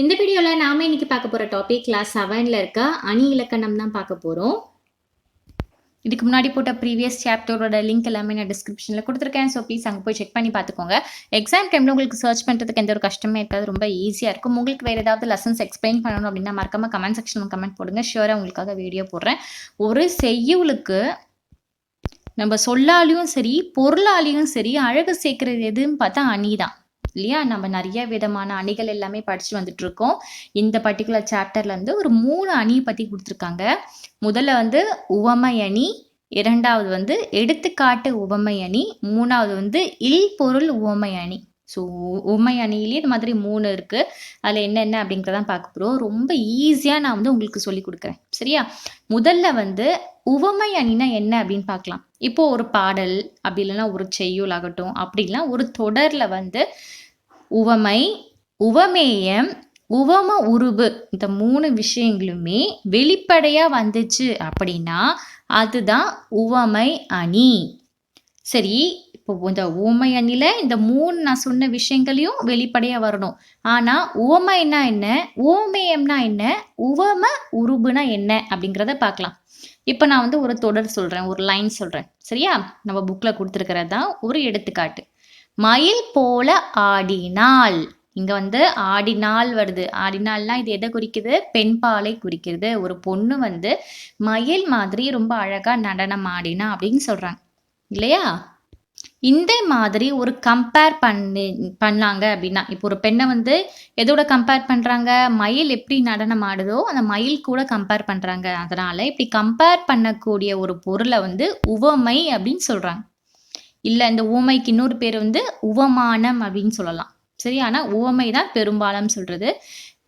இந்த வீடியோவில் நாம் இன்னைக்கு பார்க்க போகிற டாபிக் கிளாஸ் செவனில் இருக்க அணி இலக்கணம் தான் பார்க்க போகிறோம் இதுக்கு முன்னாடி போட்ட ப்ரீவியஸ் சாப்டரோட லிங்க் எல்லாமே நான் டிஸ்கிரிப்ஷனில் கொடுத்துருக்கேன். ஸோ ப்ளீஸ் அங்கே போய் செக் பண்ணி பார்த்துக்கோங்க. எக்ஸாம் டைமில் உங்களுக்கு சர்ச் பண்ணுறதுக்கு எந்த ஒரு கஷ்டமே இருக்காது. ரொம்ப ஈஸியாக இருக்கும். உங்களுக்கு வேறு ஏதாவது லெசன்ஸ் எக்ஸ்பிளைன் பண்ணணும் அப்படின்னா மறக்காமல் கமெண்ட் செக்ஷனில் கமெண்ட் போடுங்க. ஷியோராக உங்களுக்காக வீடியோ போடுறேன். ஒரு செய்யுளுக்கு நம்ம சொல்லாலையும் சரி பொருளாலையும் சரி அழகு சேர்க்கறது எதுன்னு பார்த்தா அணி தான் இல்லையா? நம்ம நிறைய விதமான அணிகள் எல்லாமே படிச்சு வந்துட்டு இருக்கோம் இந்த பர்டிகுலர் சாப்டர்ல இருந்து ஒரு மூணு அணியை பத்தி கொடுத்துருக்காங்க. முதல்ல வந்து உவமை அணி இரண்டாவது வந்து எடுத்துக்காட்டு உவமை அணி மூணாவது வந்து இல் பொருள் உவமை அணி. ஸோ உவமை அணியிலே இந்த மாதிரி மூணு இருக்குது அதில் என்னென்ன அப்படிங்கிறதான் பார்க்க போகிறோம் ரொம்ப ஈஸியாக நான் வந்து உங்களுக்கு சொல்லி கொடுக்குறேன். சரியா? முதல்ல வந்து உவமை அணினா என்ன அப்படின்னு பார்க்கலாம். இப்போ ஒரு பாடல் அப்படி இல்லைன்னா ஒரு செய்யுள் ஆகட்டும் அப்படிலாம் ஒரு தொடரில் வந்து உவமை உவமேயம் உவம உருவு இந்த மூணு விஷயங்களுமே வெளிப்படையாக வந்துச்சு அப்படின்னா அதுதான் உவமை அணி. சரி இப்போ இந்த ஓமை அணில இந்த மூணு நான் சொன்ன விஷயங்களையும் வெளிப்படையாக வரணும். ஆனால் உவமைனா என்ன? உவமேயம்னா என்ன? உவம உருபுனா என்ன? அப்படிங்கிறத பார்க்கலாம். இப்போ நான் வந்து ஒரு தொடர் சொல்கிறேன் ஒரு லைன் சொல்கிறேன் சரியா? நம்ம புக்கில் கொடுத்துருக்கிறது தான் ஒரு எடுத்துக்காட்டு. மயில் போல ஆடினால். இங்கே வந்து ஆடினால் வருது. ஆடினால்னால் இது எதை குறிக்குது? பெண் பாலை குறிக்கிறது ஒரு பொண்ணு வந்து மயில் மாதிரி ரொம்ப அழகாக நடனம் ஆடினா அப்படின்னு சொல்கிறாங்க இல்லையா? இந்த மாதிரி ஒரு கம்பேர் பண்ணி பண்ணாங்க அப்படின்னா இப்போ ஒரு பெண்ணை வந்து எதோட கம்பேர் பண்ணுறாங்க மயில் எப்படி நடனம் ஆடுதோ அந்த மயில் கூட கம்பேர் பண்ணுறாங்க அதனால இப்படி கம்பேர் பண்ணக்கூடிய ஒரு பொருளை வந்து உவமை அப்படின்னு சொல்கிறாங்க இல்லை இந்த உவமைக்கு இன்னொரு பேர் வந்து உவமானம் அப்படின்னு சொல்லலாம். சரி ஆனால் உவமை தான் பெரும்பாலும் சொல்கிறது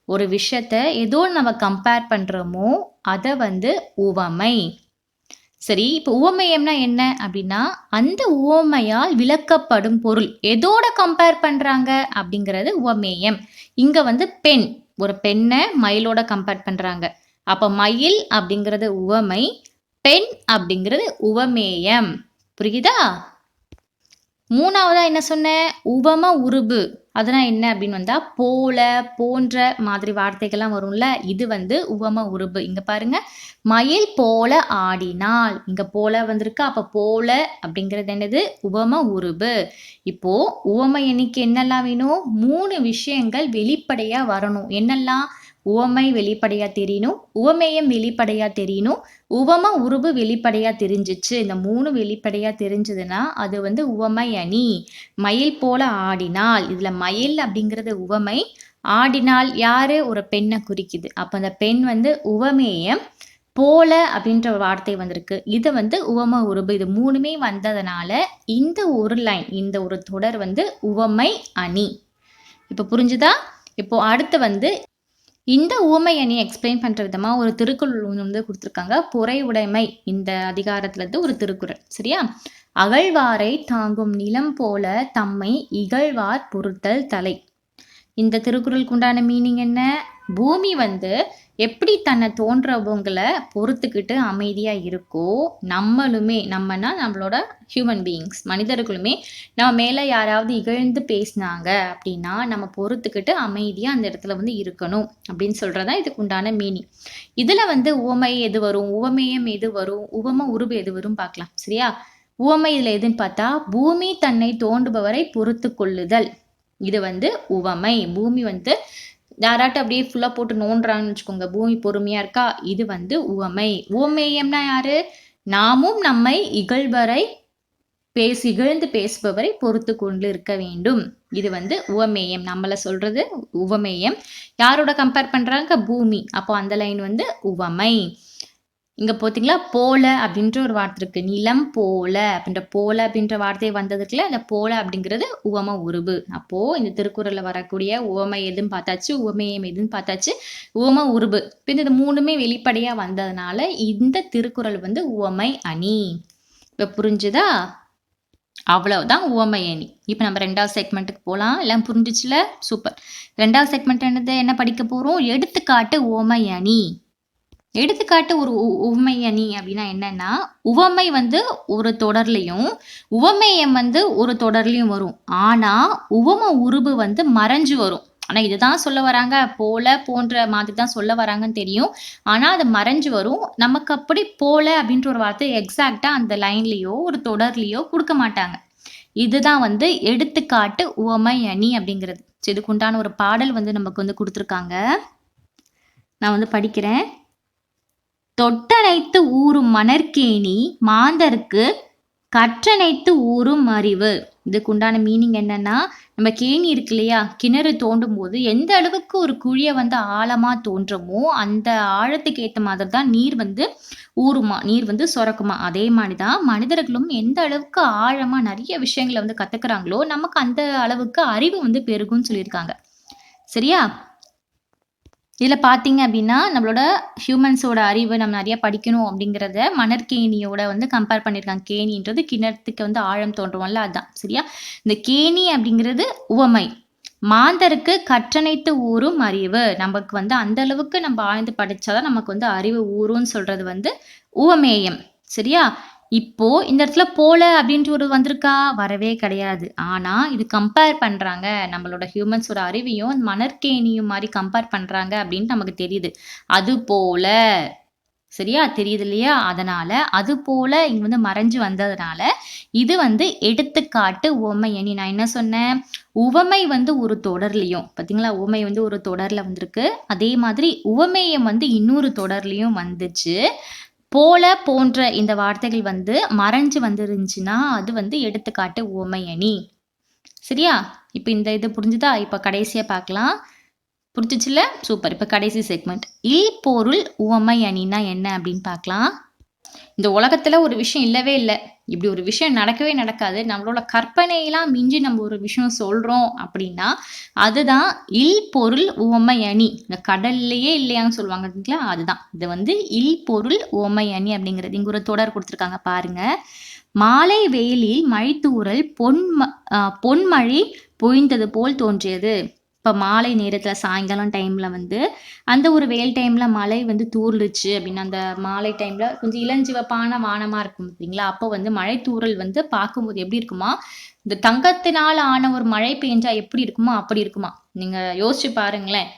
ஒரு விஷயத்த ஏதோ நம்ம கம்பேர் பண்ணுறோமோ அதை வந்து உவமை. சரி இப்போ உவமயம்னா என்ன அப்படின்னா அந்த உவமையால் விளக்கப்படும் பொருள். எதோட கம்பேர் பண்றாங்க அப்படிங்கிறது உவமேயம். இங்க வந்து பெண் ஒரு பெண்ணை மயிலோட கம்பேர் பண்றாங்க. அப்ப மயில் அப்படிங்கிறது உவமை பெண் அப்படிங்கிறது உவமேயம். புரியுதா? மூணாவதா என்ன சொன்னேன் உவம உருபு. அதெல்லாம் என்ன அப்படின்னு வந்தால் போல போன்ற மாதிரி வார்த்தைகள்லாம் வரும்ல இது வந்து உவம உருபு இங்கே பாருங்க மயில் போல ஆடினால். இங்கே போல வந்திருக்கு அப்போ போல அப்படிங்கிறது என்னது? உவம உருபு இப்போ உவம எனக்கு என்னெல்லாம் வேணும்? மூணு விஷயங்கள் வெளிப்படையாக வரணும். என்னெல்லாம்? உவமை வெளிப்படையா தெரியணும் உவமேயம் வெளிப்படையா தெரியணும் உவம உருபு வெளிப்படையா தெரிஞ்சிச்சு. இந்த மூணு வெளிப்படையா தெரிஞ்சதுன்னா அது வந்து உவமை அணி. மயில் போல ஆடினால் இதுல மயில் அப்படிங்கிறது உவமை. ஆடினால் யாரு? ஒரு பெண்ணை குறிக்குது. அப்ப அந்த பெண் வந்து உவமேயம் போல அப்படின்ற வார்த்தை வந்திருக்கு. இது வந்து உவம உருபு. இது மூணுமே வந்ததுனால இந்த ஒரு லைன் இந்த ஒரு தொடர் வந்து உவமை அணி. இப்போ புரிஞ்சுதா? இப்போ அடுத்து வந்து இந்த ஊமை எக்ஸ்பிளைன் பண்ணுற விதமாக ஒரு திருக்குறள் ஒன்று வந்து கொடுத்துருக்காங்க. பொறை உடைமை இந்த அதிகாரத்தில் இருந்து ஒரு திருக்குறள். சரியா? அகழ்வாரை தாங்கும் நிலம் போல தம்மை இகழ்வார் பொருத்தல் தலை. இந்த திருக்குறளுக்கு உண்டான மீனிங் என்ன? பூமி வந்து எப்படி தன்னை தோன்றவங்களை பொறுத்துக்கிட்டு அமைதியா இருக்கோ நம்மளுமே நம்மனா நம்மளோட ஹியூமன் பீயிங்ஸ் மனிதர்களுமே நம்ம மேல யாராவது இகழ்ந்து பேசினாங்க அப்படின்னா நம்ம பொறுத்துக்கிட்டு அமைதியா அந்த இடத்துல வந்து இருக்கணும் அப்படின்னு சொல்கிறதா இதுக்கு உண்டான மீனிங் இதுல வந்து உவமை எது வரும் உவமேயம் எது வரும் உவம உருவு எது வரும் பார்க்கலாம் சரியா? உவமை இதுல எதுன்னு பார்த்தா பூமி தன்னை தோண்டுபவரை பொறுத்து கொள்ளுதல். இது வந்து உவமை பூமி வந்து யாராட்ட அப்படியே ஃபுல்லாக போட்டு நோண்டுறாங்கன்னு வச்சுக்கோங்க. பூமி பொறுமையாக இருக்கா? இது வந்து உவமை. உவமேயம்னா யாரு? நாமும் நம்மை இகழ்வரை பேசி இகழ்ந்து பேசுபவரை பொறுத்து கொண்டு இருக்க வேண்டும். இது வந்து உவமேயம். நம்மள சொல்றது உவமேயம். யாரோட கம்பேர் பண்றாங்க? பூமி. அப்போ அந்த லைன் வந்து உவமை. இங்கே பார்த்தீங்களா போல அப்படின்ற ஒரு வார்த்தை இருக்கு. நிலம் போல அப்படின்ற போல அப்படின்ற வார்த்தை வந்ததுக்குல அந்த போல அப்படிங்கிறது உவம உருபு. அப்போ இந்த திருக்குறளில் வரக்கூடிய உவமை எதுன்னு பார்த்தாச்சு உவமையம் எதுன்னு பார்த்தாச்சு உவம உருபு. இப்போ இந்த மூணுமே வெளிப்படையா வந்ததுனால இந்த திருக்குறள் வந்து உவமை அணி. இப்போ புரிஞ்சுதா? அவ்வளவுதான் உவமை அணி. இப்போ நம்ம ரெண்டாவது செக்மெண்ட்டுக்கு போகலாம் எல்லாம் புரிஞ்சிச்சுல? சூப்பர். ரெண்டாவது செக்மெண்ட் என்னது? என்ன படிக்க போறோம்? எடுத்துக்காட்டு உவமை அணி. எடுத்துக்காட்டு ஒரு உ- உவமை அணி அப்படின்னா என்னன்னா உவமை வந்து ஒரு தொடர்லையும் உவமையம் வந்து ஒரு தொடர்லையும் வரும். ஆனா உவம உருபு வந்து மறைஞ்சு வரும். ஆனா இதுதான் சொல்ல வராங்க போல போன்ற மாதிரி தான் சொல்ல வராங்கன்னு தெரியும். ஆனா அது மறைஞ்சு வரும். நமக்கு அப்படி போல அப்படின்ற ஒரு வார்த்தை எக்ஸாக்டா அந்த லைன்லயோ ஒரு தொடர்லையோ கொடுக்க மாட்டாங்க. இதுதான் வந்து எடுத்துக்காட்டு உவமை அணி அப்படிங்கிறது. இதுக்குண்டான இதுக்கு உண்டான ஒரு பாடல் வந்து நமக்கு வந்து கொடுத்துருக்காங்க. நான் வந்து படிக்கிறேன். தொட்டனைத்து ஊறும் மணற்கேணி மாந்தருக்கு கற்றனைத்து ஊறும் அறிவு. இதுக்கு உண்டான மீனிங் என்னன்னா நம்ம கேணி இருக்கு இல்லையா கிணறு தோண்டும் போது எந்த அளவுக்கு ஒரு குழியை வந்து ஆழமா தோன்றமோ அந்த ஆழத்துக்கு ஏற்ற மாதிரி தான் நீர் வந்து ஊறுமா நீர் வந்து சுரக்குமா. அதே மாதிரி தான் மனிதர்களும் எந்த அளவுக்கு ஆழமா நிறைய விஷயங்களை வந்து கத்துக்கிறாங்களோ நமக்கு அந்த அளவுக்கு அறிவு வந்து பெருகும்னு சொல்லியிருக்காங்க. சரியா? இதில் பார்த்தீங்க அப்படின்னா நம்மளோட ஹியூமன்ஸோட அறிவு நம்ம நிறைய படிக்கணும் அப்படிங்கிறத மணற்கேணியோட வந்து கம்பேர் பண்ணியிருக்காங்க கேணின்றது கிணத்துக்கு வந்து ஆழம் தோன்றுவோம்ல அதுதான் சரியா? இந்த கேணி அப்படிங்கிறது உவமை. மாந்தருக்கு கற்றனைத்து ஊறும் அறிவு. நமக்கு வந்து அந்த அளவுக்கு நம்ம ஆழ்ந்து படித்தாதான் நமக்கு வந்து அறிவு ஊறும்னு சொல்றது வந்து உவமேயம். சரியா? இப்போ இந்த இடத்துல போல அப்படின்ட்டு ஒரு வந்திருக்கா? வரவே கிடையாது. ஆனா இது கம்பேர் பண்றாங்க. நம்மளோட ஹியூமன்ஸோட அறிவையும் மணற்கேணியும் மாதிரி கம்பேர் பண்றாங்க அப்படின்னு நமக்கு தெரியுது. அது போல சரியா? தெரியுது இல்லையா? அதனால அது போல இங்க வந்து மறைஞ்சு வந்ததுனால இது வந்து எடுத்துக்காட்டு உவமை. நான் என்ன சொன்னேன்? உவமை வந்து ஒரு தொடர்லையும். பாத்தீங்களா? உவமை வந்து ஒரு தொடர்ல வந்திருக்கு. அதே மாதிரி உவமையம் வந்து இன்னொரு தொடர்லையும் வந்துச்சு. போல போன்ற இந்த வார்த்தைகள் வந்து மறைஞ்சு வந்துருந்துச்சுன்னா அது வந்து எடுத்துக்காட்டு உவமை அணி சரியா? இப்போ இந்த இது புரிஞ்சுதா? இப்போ கடைசியாக பார்க்கலாம் புரிஞ்சிச்சுல சூப்பர். இப்போ கடைசி செக்மெண்ட் இல் பொருள் உவமை அணினா என்ன அப்படின்னு பார்க்கலாம் இந்த உலகத்துல ஒரு விஷயம் இல்லவே இல்லை. இப்படி ஒரு விஷயம் நடக்கவே நடக்காது. நம்மளோட கற்பனையெல்லாம் மிஞ்சி நம்ம ஒரு விஷயம் சொல்றோம் அப்படின்னா அதுதான் இல் பொருள் உவமை அணி. இந்த கடல்லையே இல்லையான்னு சொல்லுவாங்க இல்லைங்களா? அதுதான். இது வந்து இல் பொருள் உவமை அணி அப்படிங்கிறது. இங்க ஒரு தொடர் கொடுத்துருக்காங்க பாருங்க. மாலை வெயிலில் மழைத்தூறல் பொன் பொன்மழை பொழிந்தது போல் தோன்றியது. இப்போ மாலை நேரத்தில் சாயங்காலம் டைமில் வந்து அந்த ஒரு வெயில் டைமில் மழை வந்து தூர்லுச்சு அப்படின்னு அந்த மாலை டைமில் கொஞ்சம் இளஞ்சிவப்பான வானமாக இருக்கும் பார்த்தீங்களா? அப்போ வந்து மழை தூறல் வந்து பார்க்கும்போது எப்படி இருக்குமா? இந்த தங்கத்தினால் ஆன ஒரு மழை பெஞ்சா எப்படி இருக்குமோ அப்படி இருக்குமா? நீங்கள் யோசிச்சு பாருங்களேன்.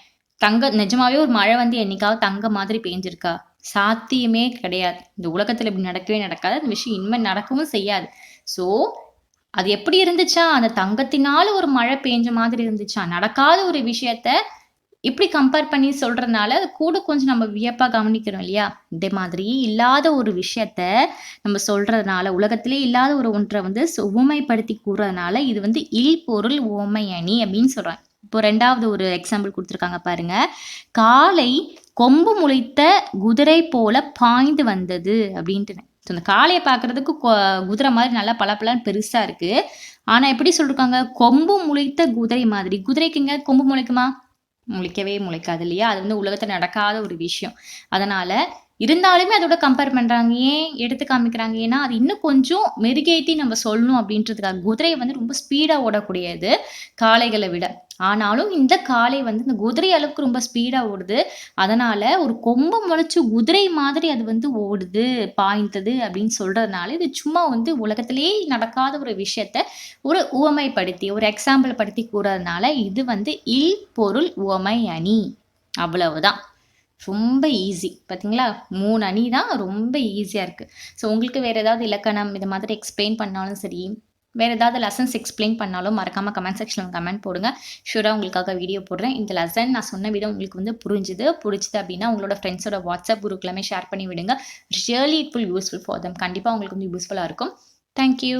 தங்க நிஜமாவே ஒரு மழை வந்து என்னைக்காவது தங்க மாதிரி பெஞ்சிருக்கா? சாத்தியமே கிடையாது. இந்த உலகத்தில் இப்படி நடக்கவே நடக்காது. அந்த விஷயம் இனிமேல் நடக்கவும் செய்யாது. ஸோ அது எப்படி இருந்துச்சா? அந்த தங்கத்தினால ஒரு மழை பெஞ்ச மாதிரி இருந்துச்சா? நடக்காத ஒரு விஷயத்த இப்படி கம்பேர் பண்ணி சொல்றதுனால அது கூட கொஞ்சம் நம்ம வியப்பா கவனிக்கிறோம் இல்லையா? இதே மாதிரி இல்லாத ஒரு விஷயத்த நம்ம சொல்றதுனால உலகத்திலே இல்லாத ஒரு ஒன்றை வந்து உவமைப்படுத்தி கூறுறதுனால இது வந்து இல் பொருள் உவமை அணி அப்படின்னு சொல்றாங்க இப்போ ரெண்டாவது ஒரு எக்ஸாம்பிள் கொடுத்துருக்காங்க பாருங்க. காலை கொம்பு முளைத்த குதிரை போல பாய்ந்து வந்தது அப்படின்ட்டு ஸோ அந்த காளையை பார்க்குறதுக்கு கொ- குதிரை மாதிரி நல்லா பளபளன்னு பெருசாக இருக்குது ஆனால் எப்படி சொல்லியிருக்காங்க கொம்பு முளைத்த குதிரை மாதிரி. குதிரைக்கு எங்க கொம்பு முளைக்குமா? முளைக்கவே முளைக்காது இல்லையா? அது வந்து உலகத்தில் நடக்காத ஒரு விஷயம். அதனால் இருந்தாலுமே அதோட கம்பேர் பண்றாங்க. ஏன் எடுத்து காமிக்கிறாங்க? ஏன்னா அது இன்னும் கொஞ்சம் மெருகேத்தி நம்ம சொல்லணும் அப்படின்றதுக்காக. குதிரை வந்து ரொம்ப ஸ்பீடா ஓடக்கூடியது காளைகளை விட. ஆனாலும் இந்த காளை வந்து இந்த குதிரை அளவுக்கு ரொம்ப ஸ்பீடா ஓடுது. அதனால ஒரு கொம்பு முளைச்சு குதிரை மாதிரி அது வந்து ஓடுது பாய்ந்தது அப்படின்னு சொல்றதுனால இது சும்மா வந்து உலகத்திலேயே நடக்காத ஒரு விஷயத்த ஒரு உவமைப்படுத்தி ஒரு எக்ஸாம்பிள் படுத்தி கூறதுனால இது வந்து இல் பொருள் உவமை அணி. அவ்வளவுதான். ரொம்ப ஈஸி பார்த்தீங்களா மூணு அணி தான் ரொம்ப ஈஸியாக இருக்குது ஸோ உங்களுக்கு வேறு ஏதாவது இலக்கணம் இது மாதிரி எக்ஸ்பிளைன் பண்ணாலும் சரி வேறு ஏதாவது லெசன்ஸ் எக்ஸ்பிளைன் பண்ணாலும் மறக்காமல் கமெண்ட் செக்ஷனில் கமெண்ட் போடுங்க. ஷூராக உங்களுக்காக வீடியோ போடுறேன். இந்த லெசன் நான் சொன்ன விதம் உங்களுக்கு வந்து புரிஞ்சுது. பிடிச்சது அப்படின்னா உங்களோட ஃப்ரெண்ட்ஸோட வாட்ஸ்அப் குரூப் எல்லாமே ஷேர் பண்ணி விடுங்க. Really it will useful for them கண்டிப்பாக உங்களுக்கு வந்து யூஸ்ஃபுல்லாக இருக்கும். தேங்க்யூ